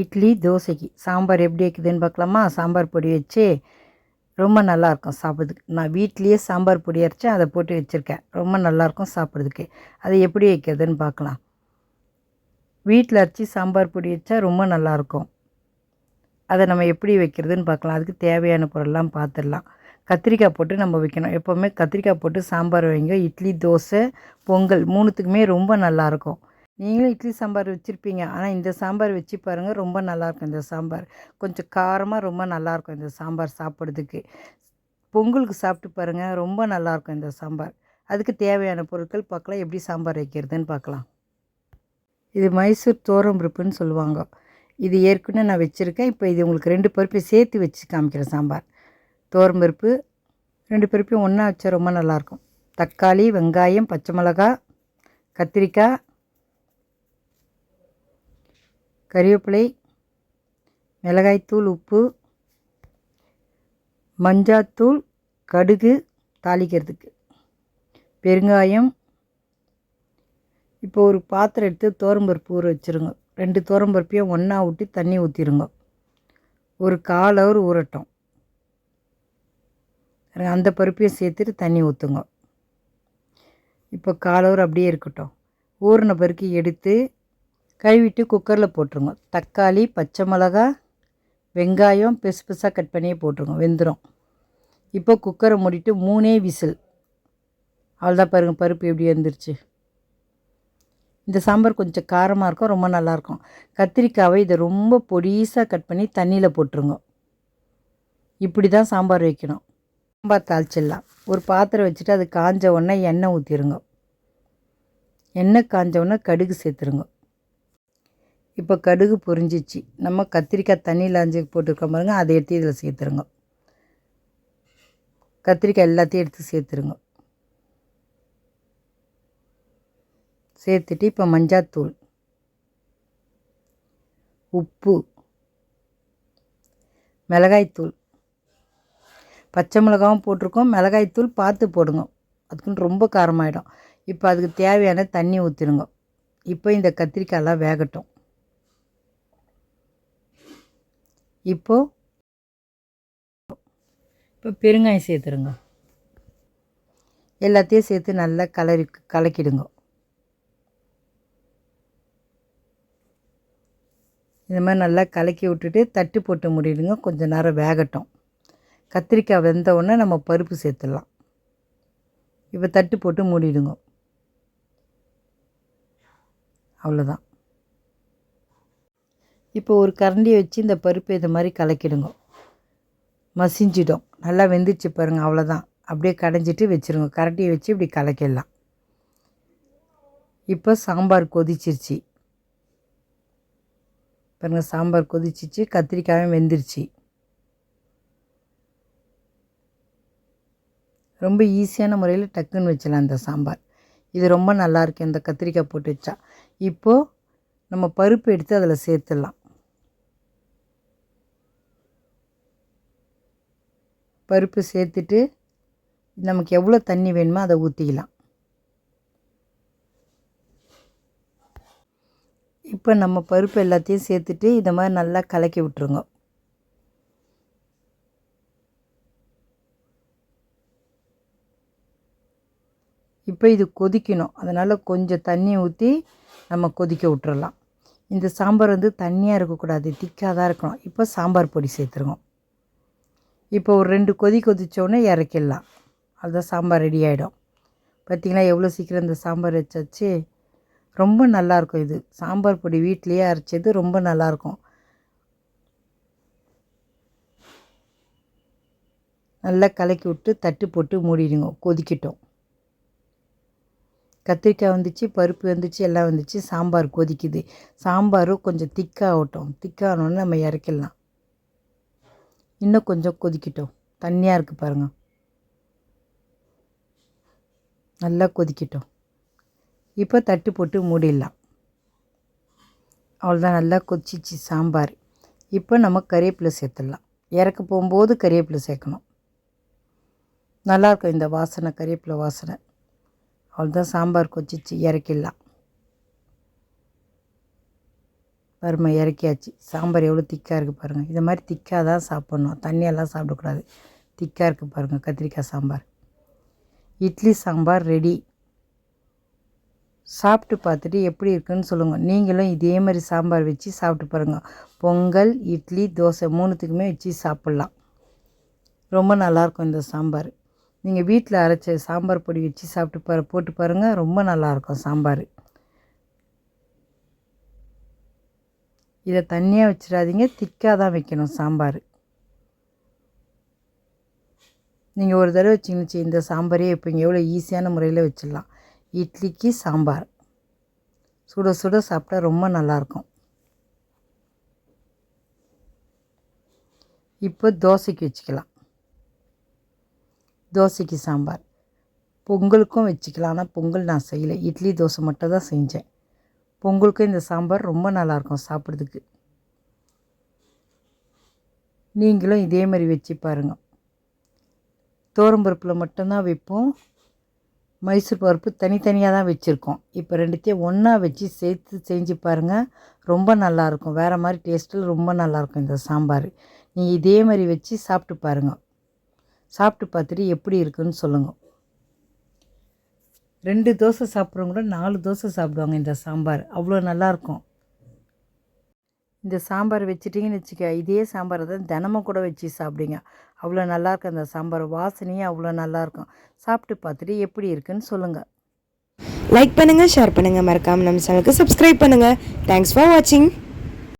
இட்லி தோசைக்கு. சாம்பார் எப்படி வைக்குதுன்னு பார்க்கலாமா? சாம்பார் பொடி வச்சு ரொம்ப நல்லாயிருக்கும் சாப்பிட்றதுக்கு. நான் வீட்லேயே சாம்பார் பொடி அரைச்சி அதை போட்டு வச்சுருக்கேன். ரொம்ப நல்லாயிருக்கும் சாப்பிட்றதுக்கு. அதை எப்படி வைக்கிறதுன்னு பார்க்கலாம். வீட்டில் அரைச்சி சாம்பார் பொடி வச்சா ரொம்ப நல்லாயிருக்கும். அதை நம்ம எப்படி வைக்கிறதுன்னு பார்க்கலாம். அதுக்கு தேவையான பொருள்லாம் பார்த்துடலாம். கத்திரிக்காய் போட்டு நம்ம வைக்கணும். எப்போவுமே கத்திரிக்காய் போட்டு சாம்பார் வைங்க. இட்லி தோசை பொங்கல் மூணுத்துக்குமே ரொம்ப நல்லாயிருக்கும். நீங்களும் இட்லி சாம்பார் வச்சுருப்பீங்க. ஆனால் இந்த சாம்பார் வச்சு பாருங்கள் ரொம்ப நல்லாயிருக்கும் இந்த சாம்பார். கொஞ்சம் காரமாக ரொம்ப நல்லாயிருக்கும் இந்த சாம்பார் சாப்பிட்றதுக்கு. பொங்கலுக்கு சாப்பிட்டு பாருங்கள் ரொம்ப நல்லாயிருக்கும் இந்த சாம்பார். அதுக்கு தேவையான பொருட்கள் பார்க்கலாம். எப்படி சாம்பார் வைக்கிறதுன்னு பார்க்கலாம். இது மைசூர் தோரம்பருப்புன்னு சொல்லுவாங்க. இது ஏற்கனவே நான் வச்சுருக்கேன். இப்போ இது உங்களுக்கு ரெண்டு பருப்பை சேர்த்து வச்சு காமிக்கிறேன் சாம்பார். தோரம்பருப்பு ரெண்டு பருப்பையும் ஒன்றா வச்சா ரொம்ப நல்லாயிருக்கும் தக்காளி வெங்காயம் பச்சை மிளகா கத்திரிக்காய் கறிவேப்பிலை மிளகாய்த்தூள் உப்பு மஞ்சாத்தூள் கடுகு தாளிக்கிறதுக்கு. பெருங்காயம். இப்போ ஒரு பாத்திரம் எடுத்து தோரம்பருப்பு ஊற வச்சுருங்க. ரெண்டு தோரம்பருப்பையும் ஒன்றா ஊற்றி தண்ணி ஊற்றிடுங்க ஒரு கால் ஹவர் ஊறட்டும். அந்த பருப்பையும் சேர்த்துட்டு தண்ணி ஊற்றுங்க இப்போ கால் ஹவர் அப்படியே இருக்கட்டும். ஊறின பருக்கி எடுத்து கழுவிட்டு குக்கரில் போட்டுருங்க. தக்காளி பச்சை மிளகா வெங்காயம் பெருசு பெருசாக கட் பண்ணியே போட்டுருங்க. வெந்துடும் இப்போ குக்கரை மூடிட்டு மூணே விசில். அவ்வளோதான் பாருங்கள் பருப்பு எப்படி வந்துருச்சு. இந்த சாம்பார் கொஞ்சம் காரமாக இருக்கும் ரொம்ப நல்லாயிருக்கும் கத்திரிக்காவை இதை ரொம்ப பொடிசாக கட் பண்ணி தண்ணியில் போட்டுருங்க. இப்படி தான் சாம்பார் வைக்கணும். சாம்பார் தாளிச்சிடலாம். ஒரு பாத்திரம் வச்சுட்டு அது காஞ்ச உடனே எண்ணெய் ஊற்றிடுங்க எண்ணெய் காஞ்ச உடனே கடுகு சேர்த்துருங்க. இப்போ கடுகு பொரிஞ்சிச்சு. நம்ம கத்திரிக்காய் தண்ணியில் அஞ்சு போட்டுருக்க பாருங்க அதை எடுத்து இதில் சேர்த்துருங்க. கத்திரிக்காய் எல்லாத்தையும் எடுத்து சேர்த்துருங்க. சேர்த்துட்டு இப்போ மஞ்சாத்தூள் உப்பு மிளகாய்த்தூள் பச்சை மிளகாவும் போட்டிருக்கோம். மிளகாய்த்தூள் பார்த்து போடுங்க. அதுக்குன்னு ரொம்ப காரமாயிடும். இப்போ அதுக்கு தேவையான தண்ணி ஊற்றிடுங்க இப்போ இந்த கத்திரிக்காயெல்லாம் வேகட்டும். இப்போது இப்போ பெருங்காயம் சேர்த்துருங்க. எல்லாத்தையும் சேர்த்து நல்லா கலரி கலக்கிடுங்க. இந்த மாதிரி நல்லா கலக்கி விட்டுட்டு தட்டு போட்டு முடிடுங்க. கொஞ்சம் நேரம் வேகட்டும். கத்திரிக்காய் வெந்த உடனே நம்ம பருப்பு சேர்த்துடலாம். இப்போ தட்டு போட்டு மூடிடுங்க. அவ்வளோதான். இப்போ ஒரு கரண்டியை வச்சு இந்த பருப்பு இது மாதிரி கலக்கிடுங்க. மசிஞ்சிடும். நல்லா வெந்துச்சு பாருங்கள் அவ்வளோதான் அப்படியே கடைஞ்சிட்டு வச்சுருங்க. கரண்டியை வச்சு இப்படி கலக்கிடலாம். இப்போ சாம்பார் கொதிச்சிருச்சு. பாருங்கள் சாம்பார் கொதிச்சிச்சு கத்திரிக்காயும் வெந்துருச்சு. ரொம்ப ஈஸியான முறையில் டக்குன்னு வச்சலாம் இந்த சாம்பார். இது ரொம்ப நல்லாயிருக்கு இந்த கத்திரிக்காய் போட்டு வச்சா. இப்போது நம்ம பருப்பு எடுத்து அதில் சேர்த்துடலாம். பருப்பு சேர்த்துட்டு நமக்கு எவ்வளோ தண்ணி வேணுமோ அதை ஊற்றிக்கலாம். இப்போ நம்ம பருப்பு எல்லாத்தையும் சேர்த்துட்டு இதை மாதிரி நல்லா கலக்கி விட்ருங்க இப்போ இது கொதிக்கணும். அதனால் கொஞ்சம் தண்ணி ஊற்றி நம்ம கொதிக்க விட்டுறலாம். இந்த சாம்பார் வந்து தண்ணியாக இருக்கக்கூடாது. திக்காக தான் இருக்கணும். இப்போ சாம்பார் பொடி சேர்த்துருக்கோம் இப்போ ஒரு ரெண்டு கொதி கொதித்தோடனே இறக்கிடலாம். அதுதான் சாம்பார் ரெடி ஆகிடும் பார்த்திங்களா? எவ்வளோ சீக்கிரம் இந்த சாம்பார் வச்சாச்சு ரொம்ப நல்லாயிருக்கும் இது. சாம்பார் பொடி வீட்லேயே அரைச்சது ரொம்ப நல்லாயிருக்கும். நல்லா கலக்கி விட்டு தட்டு போட்டு மூடிடுங்க. கொதிக்கட்டும். கத்திரிக்காய் வந்துச்சு பருப்பு வந்துச்சு எல்லாம் வந்துச்சு. சாம்பார் கொதிக்குது. சாம்பாரும் கொஞ்சம் திக்காகட்டும். திக்காகணுன்னு நம்ம இறக்கிடலாம். இன்னும் கொஞ்சம் கொதிக்கட்டும். தண்ணியாக இருக்குது பாருங்கள் நல்லா கொதிக்கட்டும். இப்போ தட்டு போட்டு மூடிடலாம். அவ்வளோதான் நல்லா கொதிச்சிச்சு சாம்பார். இப்போ நம்ம கறிவேப்பிலை சேர்த்துடலாம். இறக்க போகும்போது கறிவேப்பிலை சேர்க்கணும். நல்லாயிருக்கும் இந்த வாசனை கறிவேப்பிலை வாசனை. அவ்வளோதான் சாம்பார் கொச்சிச்சு இறக்கிடலாம். பருமை இறக்கியாச்சு. சாம்பார் எவ்வளோ திக்காக இருக்குது பாருங்கள் இதை மாதிரி திக்காக தான் சாப்பிட்ணும். தண்ணியெல்லாம் சாப்பிடக்கூடாது. திக்காக இருக்குது பாருங்கள் கத்திரிக்காய் சாம்பார். இட்லி சாம்பார் ரெடி. சாப்பிட்டு பார்த்துட்டு எப்படி இருக்குன்னு சொல்லுங்கள் நீங்களும் இதே மாதிரி சாம்பார் வச்சு சாப்பிட்டு பாருங்கள் பொங்கல் இட்லி தோசை மூணுத்துக்குமே வச்சு சாப்பிட்லாம். ரொம்ப நல்லாயிருக்கும் இந்த சாம்பார். நீங்கள் வீட்டில் அரைச்ச சாம்பார் பொடி வச்சு சாப்பிட்டு பாரு போட்டு பாருங்கள் ரொம்ப நல்லாயிருக்கும் சாம்பார். இதை தண்ணியாக வச்சிடாதீங்க திக்காக தான் வைக்கணும் சாம்பார். நீங்கள் ஒரு தடவை வச்சிங்கன்னு இந்த சாம்பாரே இப்போ இங்கே எவ்வளோ ஈஸியான முறையில் வச்சிடலாம். இட்லிக்கு சாம்பார். சுட சுட சாப்பிட்டா ரொம்ப நல்லாயிருக்கும். இப்போ தோசைக்கு வச்சுக்கலாம். தோசைக்கு சாம்பார். பொங்கலுக்கும் வச்சுக்கலாம் ஆனால் பொங்கல் நான் செய்யலை. இட்லி தோசை மட்டும் தான் செஞ்சேன். பொங்கலுக்கும் இந்த சாம்பார் ரொம்ப நல்லாயிருக்கும் சாப்பிட்றதுக்கு. நீங்களும் இதே மாதிரி வச்சு பாருங்கள் தோரம்பருப்பில் மட்டும்தான் வைப்போம். மைசூர் பருப்பு தனித்தனியாக தான் வச்சுருக்கோம். இப்போ ரெண்டுத்தையும் ஒன்றா வச்சு சேர்த்து செஞ்சு பாருங்கள் ரொம்ப நல்லாயிருக்கும். வேறு மாதிரி டேஸ்ட்டில் ரொம்ப நல்லாயிருக்கும் இந்த சாம்பார். நீங்கள் இதே மாதிரி வச்சு சாப்பிட்டு பாருங்கள் சாப்பிட்டு பார்த்துட்டு எப்படி இருக்குன்னு சொல்லுங்கள் ரெண்டு தோசை சாப்பிட்றவங்க கூட நாலு தோசை சாப்பிடுவாங்க இந்த சாம்பார். அவ்வளோ நல்லாயிருக்கும். இந்த சாம்பார் வச்சுட்டிங்கன்னு வச்சுக்க இதே சாம்பாரை தான் தினமும் கூட வச்சு சாப்பிடுங்க. அவ்வளோ நல்லாயிருக்கும் அந்த சாம்பார். வாசனையே அவ்வளோ நல்லாயிருக்கும். சாப்பிட்டு பார்த்துட்டு எப்படி இருக்குன்னு சொல்லுங்கள் லைக் பண்ணுங்கள் ஷேர் பண்ணுங்கள் மறக்காமல் நம்ம சேனலுக்கு சப்ஸ்கிரைப் பண்ணுங்கள் தேங்க்ஸ் ஃபார் வாட்சிங்